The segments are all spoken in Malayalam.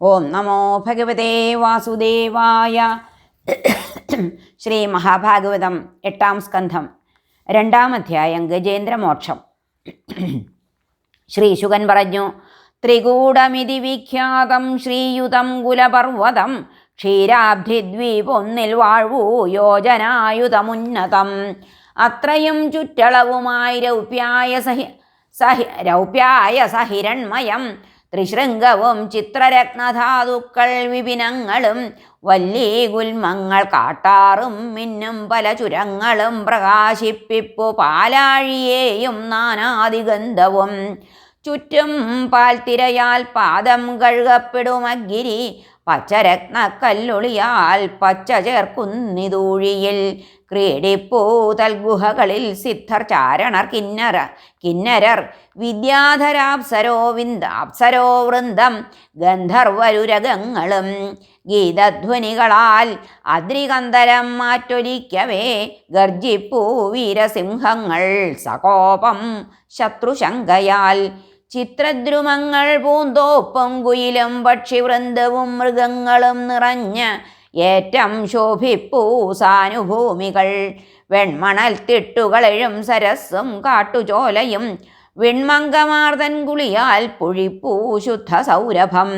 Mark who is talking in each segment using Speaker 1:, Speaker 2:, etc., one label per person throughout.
Speaker 1: ഓം നമോ ഭഗവതേ വാസുദേവായ ശ്രീ മഹാഭാഗവതം എട്ടാം സ്കന്ധം രണ്ടാം അധ്യായം ഗജേന്ദ്രമോക്ഷം. ശ്രീ ശുഗൻ പറഞ്ഞു ത്രികൂടമിതി വിഖ്യാതം ശ്രീയുതം കുലപർവതം ക്ഷീരാബ്ധിദ്വീപൊന്നിൽ വാഴ്വൂ യോജനായുധമുന്നതം. അത്രയും ചുറ്റളവുമായി രൗപ്യായ സഹി സഹി രൗപ്യായ സഹിരൺമയം ത്രിശൃംഗവും ചിത്രരത്നധാതുക്കൾ വിപിനങ്ങളും വല്ലീ ഗുൽമങ്ങൾ കാട്ടാറും മിന്നും പല ചുരങ്ങളും പ്രകാശിപ്പിപ്പു പാലാഴിയേയും നാനാദിഗന്ധവും. ചുറ്റും പാൽത്തിരയാൽ പാദം കഴുകപ്പെടുമഗിരി പച്ചരത്നക്കല്ലുളിയാൽ പച്ച ചേർക്കുന്നിതൂഴിയിൽ ക്രീഡിപ്പൂതൽ ഗുഹകളിൽ സിദ്ധർ ചാരണർ കിന്നര കിന്നരർ വിദ്യാധരാപ്സരോവിന്ദ അപ്സരോവൃന്ദം ഗന്ധർവരുരകങ്ങളും ഗീതധ്വനികളാൽ അദ്രികന്തരം മാറ്റൊലിക്കവേ ഗർജിപ്പൂ വീരസിംഹങ്ങൾ സകോപം ശത്രുശങ്കയാൽ ചിത്രദ്രുമങ്ങൾ പൂന്തോപ്പും കുയിലും പക്ഷിവൃന്ദവും മൃഗങ്ങളും നിറഞ്ഞ് ഏറ്റം ശോഭിപ്പൂ സാനുഭൂമികൾ. വെൺമണൽ തിട്ടുകളഴും സരസ്സും കാട്ടുചോലയും വിൺമംഗമാർദൻ കുളിയാൽ പുഴിപ്പൂ ശുദ്ധ സൗരഭം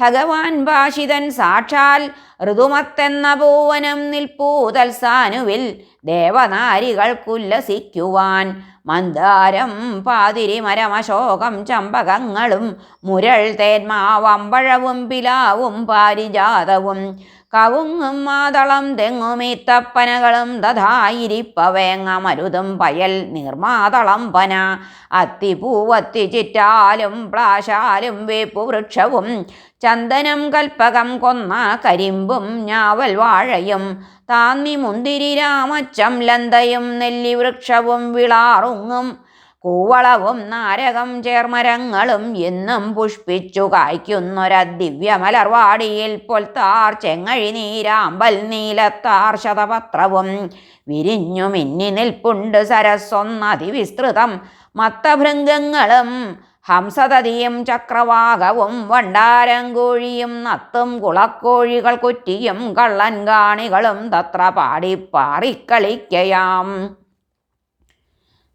Speaker 1: ഭഗവാൻ ഭാഷിതൻ സാക്ഷാൽ ഋതുമത്തെന്ന പൂവനം നിൽപ്പൂ തൽസാനുവിൽ ദേവനാരികൾക്കുല്ലസിക്കുവാൻ. മന്ദാരം പാതിരിമരമശോകം ചമ്പകങ്ങളും മുരൾ തേന്മാവമ്പഴവും പിലാവും പാരിജാതവും കവുങ്ങും മാതളം തെങ്ങുമീത്തപ്പനകളും തഥായിരിപ്പവേങ്ങ മരുതും പയൽ നിർമാതളം പന. അത്തിപ്പൂവത്തി ചിറ്റാലും പ്ലാശാലും വേപ്പുവൃക്ഷവും ചന്ദനം കൽപ്പകം കൊന്ന കരിമ്പും ഞാവൽ വാഴയും താന്നി മുന്തിരി രാമച്ചം ലന്തയും നെല്ലിവൃക്ഷവും വിളാറുങ്ങും കൂവളവും നാരകം ചേർമരങ്ങളും എന്നും പുഷ്പിച്ചു കായ്ക്കുന്നൊരദിവ്യമലർവാടിയിൽ പൊൽത്താർ ചെങ്ങഴി നീരാമ്പൽ നീലത്താർ ശതപത്രവും വിരിഞ്ഞു മിന്നി നിൽപ്പുണ്ട് സരസ്വന്നതിവിസ്തൃതം മത്തഭൃംഗങ്ങളും ഹംസതതിയും ചക്രവാകവും വണ്ടാരങ്കോഴിയും നത്തും കുളക്കോഴികൾ കുറ്റിയും കള്ളൻ കാണികളും തത്ര പാടിപ്പാറിക്കളിക്കയാം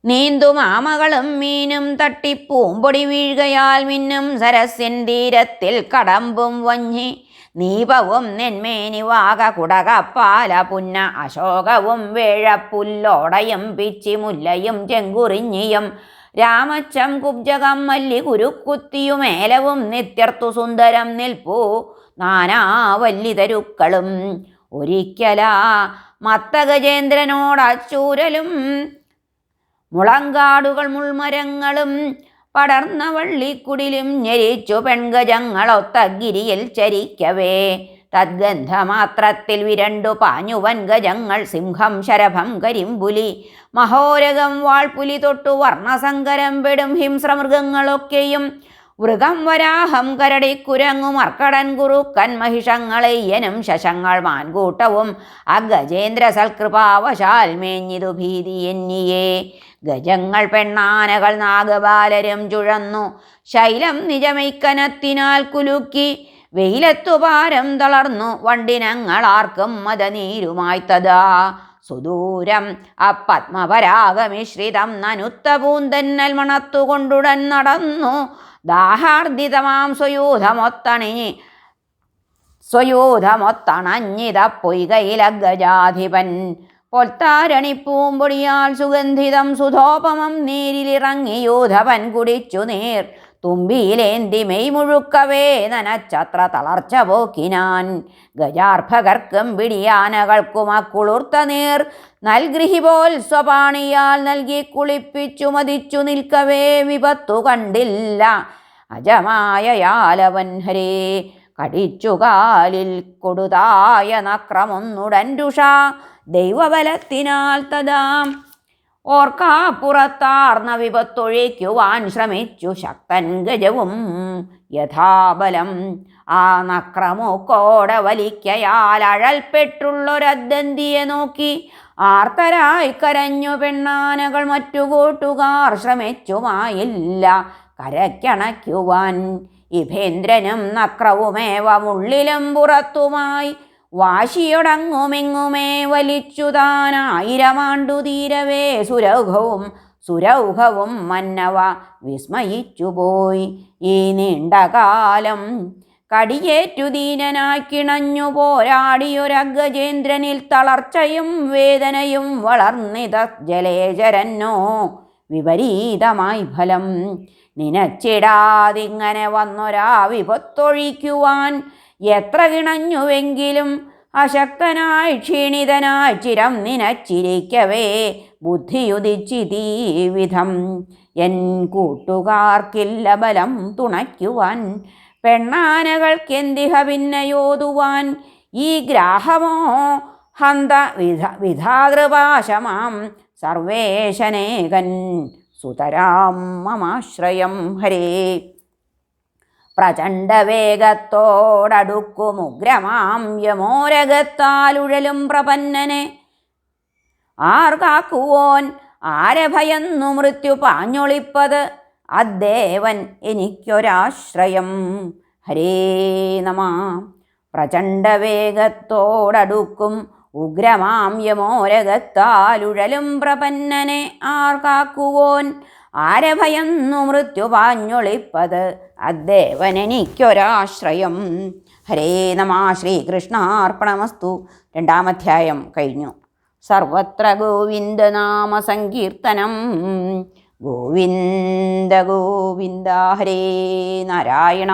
Speaker 1: നീന്തുമാമകളും മീനും തട്ടിപ്പൂമ്പൊടി വീഴുകയാൽ മിന്നും സരസ്യൻ തീരത്തിൽ കടമ്പും വഞ്ഞി. നീപവും നെന്മേനി വാക കുടകപ്പാല പുന്ന അശോകവും വേഴപ്പുല്ലോടയും പിച്ചി മുല്ലയും ചെങ്കുറിഞ്ഞിയും. രാമച്ചം കുബ്ജകം മല്ലി കുരുക്കുത്തിയുമേലവും നിത്യർത്തു സുന്ദരം നിൽപ്പൂ നാനാവല്ലിതരുക്കളും ഒരിക്കലാ മത്തഗജേന്ദ്രനോടച്ചൂരലും മുളങ്കാടുകൾ മുൾമരങ്ങളും പടർന്ന വള്ളിക്കുടിലും ഞെരിച്ചു പെൺഗജങ്ങളൊത്തഗിരിയിൽ ചരിക്കവേ. തദ്ഗന്ധമാത്രത്തിൽ വിരണ്ടു പാഞ്ഞു വൻഗജങ്ങൾ സിംഹം ശരഭം കരിമ്പുലി. മഹോരകം വാൾപുലി തൊട്ടു വർണസങ്കരം പെടും ഹിംസ്രമൃഗങ്ങളൊക്കെയും. മൃഗം വരാഹം കരടി കുരങ്ങു അർക്കടൻ കുറുക്കൻ മഹിഷങ്ങളയ്യനും ശശങ്ങൾ മാൻകൂട്ടവും. അഗജേന്ദ്ര സൽകൃപാവശാൽ മേഞ്ഞിതു ഭീതി എന്നിയേ. ഗജങ്ങൾ പെണ്ണാനകൾ നാഗബാലരും ചുഴന്നു. ശൈലം നിജമൈക്കനത്തിനാൽ കുലുക്കി. വെയിലത്തു പാരം തളർന്നു. വണ്ടിനങ്ങളാർക്കും മദനീരുമായി തഥാ. സുദൂരം അപ്പത്മപരാഗമിശ്രിതം നനുത്ത പൂന്തന്നൽ മണത്തുകൊണ്ടുടൻ നടന്നു. ദാഹാർദിതമാം സ്വയൂധമൊത്തണി. സ്വയൂധമൊത്തണഞ്ഞിത പൊയ്കയിലഗജാധിപൻ പൊൽത്താരണിപ്പൂമ്പൊടിയാൽ സുഗന്ധിതം സുധോപമം നീരിലിറങ്ങി യൂധവൻ കുടിച്ചു നീർ. തുമ്പിയിലേന്തി മെയ് മുഴുക്കവേ നനച്ചത്ര തളർച്ച പോക്കിനാൻ. ഗജാർഭകർക്കും പിടിയാനകൾക്കും അക്കുളിർത്ത നീർ. നൽഗൃഹി പോൽ സ്വപാണിയാൽ നൽകി കുളിപ്പിച്ചു മതിച്ചു നിൽക്കവേ വിപത്തു കണ്ടില്ല. അജമായ ഹരേ. കടിച്ചുകാലിൽ കൊടുതായ നക്രമൊന്നുടൻ രുഷ. ദൈവബലത്തിനാൽ തഥാം. ഓർക്കാപ്പുറത്താർന്ന വിപത്തൊഴിക്കുവാൻ ശ്രമിച്ചു ശക്തൻ ഗജവും യഥാബലം. ആ നക്രമുക്കോട വലിക്കയാൽ അഴൽപ്പെട്ടുള്ളൊരദ്ദന്തിയെ നോക്കി ആർത്തരായി കരഞ്ഞു പെണ്ണാനകൾ മറ്റു കൂട്ടുകാർ ശ്രമിച്ചുമായില്ല. കരയ്ക്കണയ്ക്കുവാൻ ഇഭേന്ദ്രനും നക്രവുമേവമുള്ളിലും പുറത്തുമായി. വാശിയൊടങ്ങുമെങ്ങുമേ വലിച്ചുതാനായിരമാണ്ടു തീരവേ. സുരൗഘവും സുരൗഘവും മന്നവ വിസ്മയിച്ചുപോയി. ഈ നീണ്ടകാലം കടിയേറ്റു ദീനനായി കിണഞ്ഞു പോരാടിയൊരഗജേന്ദ്രനിൽ തളർച്ചയും വേദനയും വളർന്നിത ജലേജരന്നോ. വിപരീതമായി ഫലം നിനച്ചിടാതിങ്ങനെ വന്നൊരാ വിപത്തൊഴിക്കുവാൻ എത്ര കിണഞ്ഞുവെങ്കിലും അശക്തനായി ക്ഷീണിതനായി ചിരം നിനച്ചിരിക്കവേ ബുദ്ധിയുദിച്ചിതീ വിധം. എൻ കൂട്ടുകാർക്കില്ല ബലം തുണയ്ക്കുവാൻ പെണ്ണാനകൾക്കെന്തിഹ പിന്നയോതുവാൻ ഈ ഗ്രാഹമോ? ഹന്ത വിധ വിധാതൃപാശമാം സർവേശനേകൻ സുതരാം മമാശ്രയം ഹരേ. പ്രചണ്ഡവേഗത്തോടടുക്കുമുഗ്രമാം യമോരകത്താലുഴലും പ്രപന്നനെ. ആർ കാക്കുവോൻ ആരെ ഭയന്നു മൃത്യു പാഞ്ഞൊളിപ്പത്? അദ്ദേവൻ എനിക്കൊരാശ്രയം. ഹരേ നമ. പ്രചണ്ഡവേഗത്തോടടുക്കും ഉഗ്രമാം യമോരകത്താലുഴലും പ്രപന്നനെ ആർ കാക്കുവോൻ ആരെ ഭയന്നു മൃത്യു പാഞ്ഞൊളിപ്പത്? അദ്ദേവനെനിക്കൊരാശ്രയം ഹരേ നമ ശ്രീകൃഷ്ണാർപ്പണമസ്തു. രണ്ടാമധ്യായം കഴിഞ്ഞു. സർവത്ര ഗോവിന്ദനാമ സങ്കീർത്തനം ഗോവിന്ദ ഗോവിന്ദ ഹരേ നാരായണ.